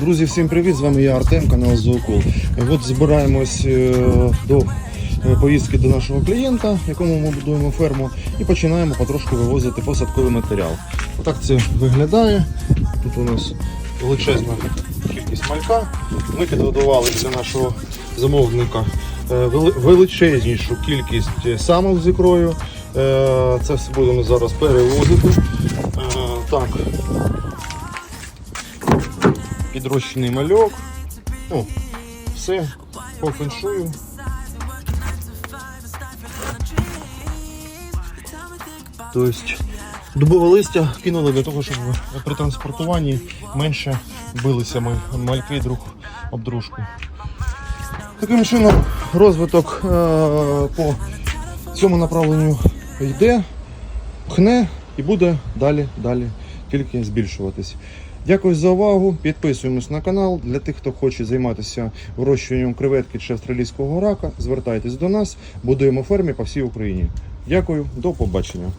Друзі, всім привіт! З вами я Артем, канал Зоокул. От збираємось е, до е, поїздки до нашого клієнта, якому ми будуємо ферму, і починаємо потрошку вивозити посадковий матеріал. Отак це виглядає. Тут у нас величезна кількість малька. Ми підготували для нашого замовника е, величезнішу кількість самок з ікрою. Це все будемо зараз перевозити. Так, підрощений мальок. Ну, все по феншую. Тобто дубове листя кинули для того, щоб при транспортуванні менше билися ми мальки друг об дружку. Таким чином розвиток е, по цьому направленню йде, пхне і буде далі, далі тільки збільшуватись. Дякую за увагу. Підписуємось на канал. Для тих, хто хоче займатися вирощуванням креветки чи австралійського рака, звертайтесь до нас. Будуємо фермі по всій Україні. Дякую, до побачення.